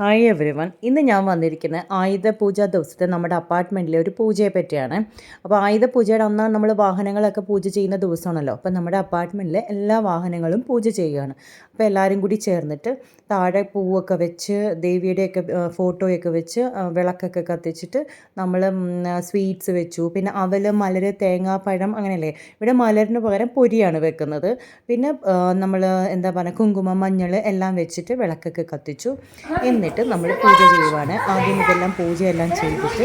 Hi every one ഇന്ന് ഞാൻ വന്നിരിക്കുന്നത് ആയുധ പൂജ ദിവസത്തെ നമ്മുടെ അപ്പാർട്ട്മെന്റിലെ ഒരു പൂജയെ പറ്റിയാണ്. അപ്പോൾ ആയുധ പൂജയുടെ അന്നാണ് നമ്മൾ വാഹനങ്ങളൊക്കെ പൂജ ചെയ്യുന്ന ദിവസമാണല്ലോ. അപ്പോൾ നമ്മുടെ അപ്പാർട്ട്മെന്റിലെ എല്ലാ വാഹനങ്ങളും പൂജ ചെയ്യുകയാണ്. അപ്പോൾ എല്ലാവരും കൂടി ചേർന്നിട്ട് താഴെ പൂവൊക്കെ വെച്ച് ദേവിയുടെയൊക്കെ ഫോട്ടോയൊക്കെ വെച്ച് വിളക്കൊക്കെ കത്തിച്ചിട്ട് നമ്മൾ സ്വീറ്റ്സ് വെച്ചു. പിന്നെ അവൽ മലര് തേങ്ങാപ്പഴം അങ്ങനെയല്ലേ? ഇവിടെ മലരിന് പകരം പൊരിയാണ് വെക്കുന്നത്. പിന്നെ നമ്മൾ എന്താ പറയുക കുങ്കുമം മഞ്ഞൾ എല്ലാം വെച്ചിട്ട് വിളക്കൊക്കെ കത്തിച്ചു. എന്നിട്ട് നമ്മൾ പൂജ ചെയ്യുവാണ്. ആദ്യം ഇതെല്ലാം പൂജയെല്ലാം ചെയ്തിട്ട്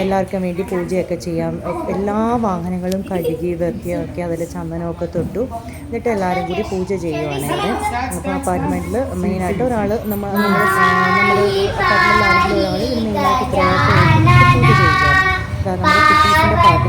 എല്ലാവർക്കും വേണ്ടി പൂജയൊക്കെ ചെയ്യാം. എല്ലാ വാഹനങ്ങളും കഴുകി വൃത്തിയാക്കി അതിൽ ചന്ദനമൊക്കെ തൊട്ടു. എന്നിട്ട് എല്ലാവരും കൂടി പൂജ ചെയ്യുവാണ് ഇവിടെ അപ്പോൾ അപ്പാർട്ട്മെന്റിൽ മെയിനായിട്ട് ഒരാൾ നമ്മൾ നമ്മൾ അപ്പാർട്ട്മെന്റിൽ ആരെങ്കിലും ഒരാൾ ഇത് മെയിനായിട്ട് പൂജ ചെയ്യുകയാണ് അതാ നമ്മുടെ പാട്ട്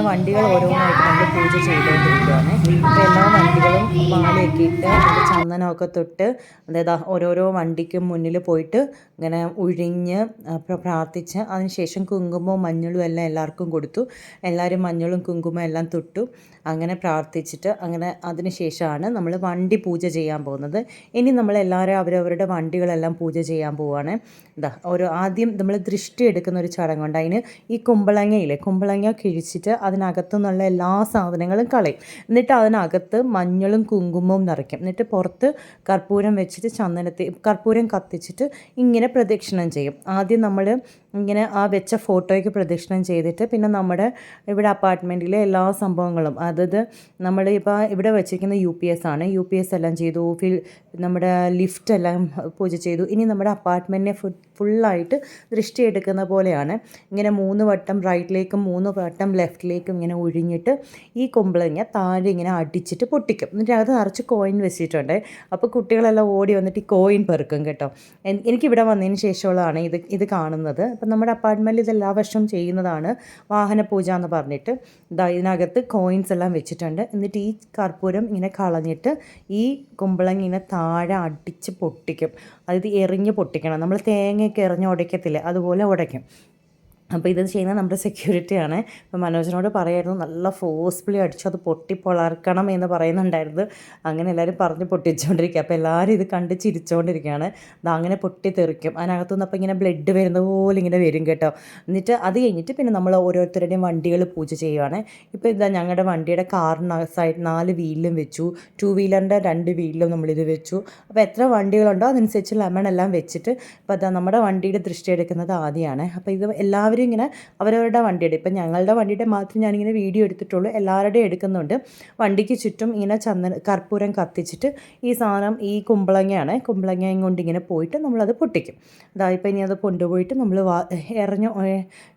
പാഹി അങ്ങനെ വണ്ടികൾ ഓരോന്നായിട്ട് നമ്മൾ പൂജ ചെയ്തുകൊണ്ടിരിക്കുകയാണ് അപ്പോൾ എല്ലാ വണ്ടികളും മാലയൊക്കെ ഇട്ട് ചന്ദനമൊക്കെ തൊട്ട് അതായത് ഓരോരോ വണ്ടിക്കും മുന്നിൽ പോയിട്ട് ഇങ്ങനെ ഉഴിഞ്ഞ് പ്രാർത്ഥിച്ച് അതിനുശേഷം കുങ്കുമവും മഞ്ഞളും എല്ലാം എല്ലാവർക്കും കൊടുത്തു. എല്ലാവരും മഞ്ഞളും കുങ്കുമം എല്ലാം തൊട്ടു. അങ്ങനെ പ്രാർത്ഥിച്ചിട്ട് അങ്ങനെ അതിന് ശേഷമാണ് നമ്മൾ വണ്ടി പൂജ ചെയ്യാൻ പോകുന്നത്. ഇനി നമ്മൾ എല്ലാവരും അവരവരുടെ വണ്ടികളെല്ലാം പൂജ ചെയ്യാൻ പോവുകയാണ് ഇതാ ഒരു ആദ്യം നമ്മൾ ദൃഷ്ടി എടുക്കുന്ന ഒരു ചടങ്ങുണ്ട് അതിന് ഈ കുമ്പളങ്ങയില്ലേ കുമ്പളങ്ങ കിഴിച്ചിട്ട് അതിനകത്തു നിന്നുള്ള എല്ലാ സാധനങ്ങളും കളയും. എന്നിട്ട് അതിനകത്ത് മഞ്ഞളും കുങ്കുമവും നിറയ്ക്കും. എന്നിട്ട് പുറത്ത് കർപ്പൂരം വെച്ചിട്ട് ചന്ദനത്തി കർപ്പൂരം കത്തിച്ചിട്ട് ഇങ്ങനെ പ്രദക്ഷിണം ചെയ്യും. ആദ്യം നമ്മൾ ഇങ്ങനെ ആ വെച്ച ഫോട്ടോയ്ക്ക് പ്രദക്ഷിണം ചെയ്തിട്ട് പിന്നെ നമ്മുടെ ഇവിടെ അപ്പാർട്ട്മെന്റിലെ എല്ലാ സംഭവങ്ങളും അതത് നമ്മൾ ഇപ്പോൾ ഇവിടെ വെച്ചിരിക്കുന്ന യു പി എസ് ആണ്. യു പി എസ് എല്ലാം ചെയ്തു ഫിൽ നമ്മുടെ ലിഫ്റ്റ് എല്ലാം പൂജ ചെയ്തു. ഇനി നമ്മുടെ അപ്പാർട്ട്മെന്റിനെ ഫുള്ളായിട്ട് ദൃഷ്ടി എടുക്കുന്ന പോലെയാണ്. ഇങ്ങനെ മൂന്ന് വട്ടം റൈറ്റിലേക്കും മൂന്ന് വട്ടം ലെഫ്റ്റിലേക്കും ഇങ്ങനെ ഒഴിഞ്ഞിട്ട് ഈ കുമ്പളങ്ങ താഴെ ഇങ്ങനെ അടിച്ചിട്ട് പൊട്ടിക്കും. എന്നിട്ട് അത് നിറച്ച് കോയിൻ വെച്ചിട്ടുണ്ട്. അപ്പോൾ കുട്ടികളെല്ലാം ഓടി വന്നിട്ട് ഈ കോയിൻ പെറുക്കും കേട്ടോ. എനിക്കിവിടെ വന്നതിന് ശേഷമുള്ളതാണ് ഇത് ഇത് കാണുന്നത്. അപ്പം നമ്മുടെ അപ്പാർട്ട്മെന്റിൽ ഇത് എല്ലാ വർഷവും ചെയ്യുന്നതാണ് വാഹന പൂജ എന്ന് പറഞ്ഞിട്ട്. ഇതാ ഇതിനകത്ത് കോയിൻസ് എല്ലാം വെച്ചിട്ടുണ്ട്. എന്നിട്ട് ഈ കർപ്പൂരം ഇങ്ങനെ കളഞ്ഞിട്ട് ഈ കുമ്പളങ്ങ ഇങ്ങനെ താഴെ അടിച്ച് പൊട്ടിക്കും. അതായത് എറിഞ്ഞ് പൊട്ടിക്കണം. നമ്മൾ തേങ്ങയൊക്കെ എറിഞ്ഞ് ഉടയ്ക്കത്തില്ലേ? അതുപോലെ ഉടയ്ക്കും. അപ്പോൾ ഇത് ചെയ്യുന്നത് നമ്മുടെ സെക്യൂരിറ്റിയാണ് അപ്പോൾ മനോജിനോട് പറയായിരുന്നു നല്ല ഫോഴ്സ്ഫുള്ളി അടിച്ചു അത് പൊട്ടി പൊളർക്കണം എന്ന് പറയുന്നുണ്ടായിരുന്നു. അങ്ങനെ എല്ലാവരും പറഞ്ഞ് പൊട്ടിച്ചുകൊണ്ടിരിക്കുക അപ്പോൾ എല്ലാവരും ഇത് കണ്ട് ചിരിച്ചുകൊണ്ടിരിക്കുകയാണ് അത് അങ്ങനെ പൊട്ടി തെറിക്കും അതിനകത്തുനിന്ന് അപ്പോൾ ഇങ്ങനെ ബ്ലഡ് വരുന്ന പോലെ ഇങ്ങനെ വരും കേട്ടോ. എന്നിട്ട് അത് കഴിഞ്ഞിട്ട് പിന്നെ നമ്മൾ ഓരോരുത്തരുടെയും വണ്ടികൾ പൂജ ചെയ്യുവാണ്. ഇപ്പോൾ ഇതാ ഞങ്ങളുടെ വണ്ടിയുടെ കാറിന് സൈഡ് നാല് വീലിലും വെച്ചു. ടു വീലറിന്റെ രണ്ട് വീലിലും നമ്മളിത് വെച്ചു. അപ്പോൾ എത്ര വണ്ടികളുണ്ടോ അതനുസരിച്ച് ലെമൺ എല്ലാം വെച്ചിട്ട് ഇപ്പോൾ അതാ നമ്മുടെ വണ്ടിയുടെ ദൃഷ്ടി എടുക്കുന്നത് ആദ്യമാണ് അപ്പോൾ ഇത് എല്ലാവരും ഇങ്ങനെ അവരവരുടെ വണ്ടിയുടെ ഇപ്പം ഞങ്ങളുടെ വണ്ടിയുടെ മാത്രം ഞാനിങ്ങനെ വീഡിയോ എടുത്തിട്ടുള്ളൂ എല്ലാവരുടെയും എടുക്കുന്നുണ്ട്. വണ്ടിക്ക് ചുറ്റും ഇങ്ങനെ ചന്ദന കർപ്പൂരം കത്തിച്ചിട്ട് ഈ സാധനം ഈ കുമ്പളങ്ങയാണ് കുമ്പളങ്ങയും കൊണ്ട് ഇങ്ങനെ പോയിട്ട് നമ്മളത് പൊട്ടിക്കും. അതായത് ഇപ്പം ഇനി അത് കൊണ്ടുപോയിട്ട് നമ്മൾ വാ എറിഞ്ഞ്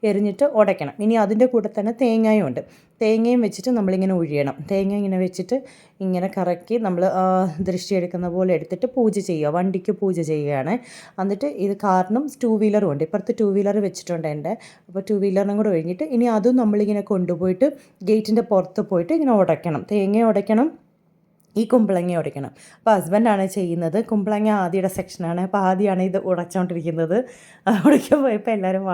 എറിഞ്ഞിട്ട് ഉടയ്ക്കണം. ഇനി അതിന്റെ കൂടെ തന്നെ തേങ്ങയും ഉണ്ട്. തേങ്ങയും വെച്ചിട്ട് നമ്മളിങ്ങനെ ഒഴിയണം തേങ്ങ ഇങ്ങനെ വെച്ചിട്ട് ഇങ്ങനെ കറക്കി നമ്മൾ ദൃഷ്ടി എടുക്കുന്ന പോലെ എടുത്തിട്ട് പൂജ ചെയ്യുക. വണ്ടിക്ക് പൂജ ചെയ്യുകയാണ്. എന്നിട്ട് ഇത് കാരണം ടൂ വീലറും ഉണ്ട്. ഇപ്പുറത്ത് ടൂ വീലർ വെച്ചിട്ടുണ്ട് എന്റെ. അപ്പോൾ ടൂ വീലറിനും കൂടെ ഒഴിഞ്ഞിട്ട് ഇനി അതും നമ്മളിങ്ങനെ കൊണ്ടുപോയിട്ട് ഗേറ്റിന്റെ പുറത്ത് പോയിട്ട് ഇങ്ങനെ ഉടയ്ക്കണം. തേങ്ങ ഉടയ്ക്കണം ഈ കുമ്പളങ്ങ ഉടയ്ക്കണം. അപ്പോൾ ഹസ്ബൻഡാണ് ചെയ്യുന്നത്. കുമ്പളങ്ങ ആദ്യയുടെ സെക്ഷനാണ്. അപ്പോൾ ആദ്യമാണ് ഇത് ഉടച്ചുകൊണ്ടിരിക്കുന്നത് ഉടയ്ക്കാൻ പോയപ്പോൾ എല്ലാവരും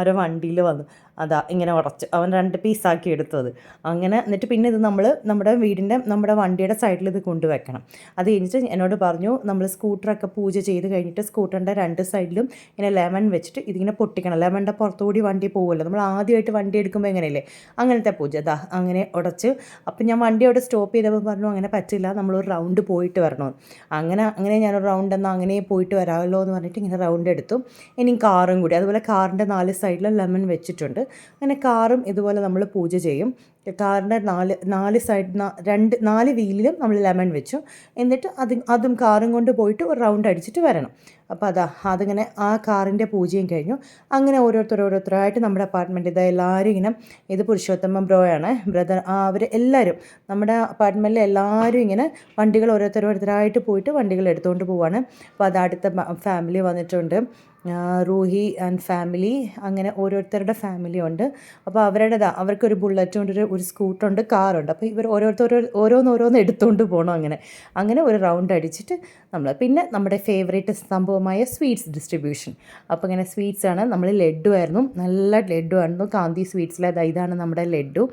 ഓരോ വണ്ടിയിൽ വന്നു. അതാ ഇങ്ങനെ ഉറച്ച് അവൻ രണ്ട് പീസാക്കി എടുത്തത്. അങ്ങനെ എന്നിട്ട് പിന്നെ ഇത് നമ്മൾ നമ്മുടെ വീടിന്റെ നമ്മുടെ വണ്ടിയുടെ സൈഡിൽ ഇത് കൊണ്ടുവയ്ക്കണം അത് കഴിഞ്ഞിട്ട് എന്നോട് പറഞ്ഞു നമ്മൾ സ്കൂട്ടറൊക്കെ പൂജ ചെയ്ത് കഴിഞ്ഞിട്ട് സ്കൂട്ടറിന്റെ രണ്ട് സൈഡിലും ഇങ്ങനെ ലെമൺ വെച്ചിട്ട് ഇതിങ്ങനെ പൊട്ടിക്കണം. ലെമണിന്റെ പുറത്തുകൂടി വണ്ടി പോകുമല്ലോ നമ്മൾ ആദ്യമായിട്ട് വണ്ടി എടുക്കുമ്പോൾ എങ്ങനെയല്ലേ? അങ്ങനത്തെ പൂജ. അതാ അങ്ങനെ ഉടച്ച്. അപ്പം ഞാൻ വണ്ടി അവിടെ സ്റ്റോപ്പ് ചെയ്തപ്പോൾ പറഞ്ഞു അങ്ങനെ പറ്റില്ല. നമ്മളൊരു റൗണ്ട് പോയിട്ട് വരണോ. അങ്ങനെ അങ്ങനെ ഞാനൊരു റൗണ്ട് എന്നാൽ അങ്ങനെ പോയിട്ട് വരാമല്ലോ എന്ന് പറഞ്ഞിട്ട് ഇങ്ങനെ റൗണ്ട് എടുത്തു. ഇനി കാറും കൂടി. അതുപോലെ കാറിന്റെ നാല് സൈഡിലും ലെമൺ വെച്ചിട്ടുണ്ട്. അങ്ങനെ കാറും ഇതുപോലെ നമ്മൾ പൂജ ചെയ്യും. കാറിന്റെ നാല് നാല് സൈഡ് രണ്ട് നാല് വീലിലും നമ്മൾ ലെമൺ വെച്ചു. എന്നിട്ട് അത് അതും കാറും കൊണ്ട് പോയിട്ട് ഒരു റൗണ്ട് അടിച്ചിട്ട് വരണം. അപ്പോൾ അതാ അതിങ്ങനെ ആ കാറിന്റെ പൂജയും കഴിഞ്ഞു. അങ്ങനെ ഓരോരുത്തർ ഓരോരുത്തരായിട്ട് നമ്മുടെ അപ്പാർട്ട്മെന്റ് ഇതാ എല്ലാവരും ഇങ്ങനെ ഇത് പുരുഷോത്തമ ആണ് ബ്രദർ അവർ എല്ലാവരും നമ്മുടെ അപ്പാർട്ട്മെന്റിൽ എല്ലാവരും ഇങ്ങനെ വണ്ടികൾ ഓരോരുത്തർ ഓരോരുത്തരായിട്ട് പോയിട്ട് വണ്ടികൾ എടുത്തുകൊണ്ട് പോവാണ്. അപ്പോൾ അത് അടുത്ത ഫാമിലി വന്നിട്ടുണ്ട്. റൂഹി ആൻഡ് ഫാമിലി അങ്ങനെ ഓരോരുത്തരുടെ ഫാമിലി ഉണ്ട്. അപ്പോൾ അവരുടേതാ അവർക്കൊരു ബുള്ളറ്റ് ഒരു ഒരു സ്കൂട്ടറുണ്ട് കാറുണ്ട്. അപ്പോൾ ഇവർ ഓരോരുത്തരോ ഓരോന്നോരോന്ന് എടുത്തുകൊണ്ട് പോകണം അങ്ങനെ. അങ്ങനെ ഒരു റൗണ്ട് അടിച്ചിട്ട് നമ്മൾ പിന്നെ നമ്മുടെ ഫേവറേറ്റ് സംഭവമായ സ്വീറ്റ്സ് ഡിസ്ട്രിബ്യൂഷൻ അപ്പോൾ ഇങ്ങനെ സ്വീറ്റ്സ് ആണ്. നമ്മൾ ലഡു ആയിരുന്നു. നല്ല ലഡു ആയിരുന്നു. കാന്തി സ്വീറ്റ്സിലെ ഇതാണ് നമ്മുടെ ലഡു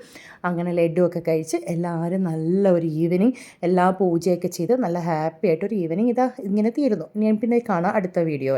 അങ്ങനെ ലഡു ഒക്കെ കഴിച്ച് എല്ലാവരും നല്ല ഒരു ഈവനിങ് എല്ലാ പൂജയൊക്കെ ചെയ്ത് നല്ല ഹാപ്പി ആയിട്ടൊരു ഈവനിങ് ഇതാ ഇങ്ങനെ തീരുന്നു. ഞാൻ പിന്നെ കാണാം അടുത്ത വീഡിയോ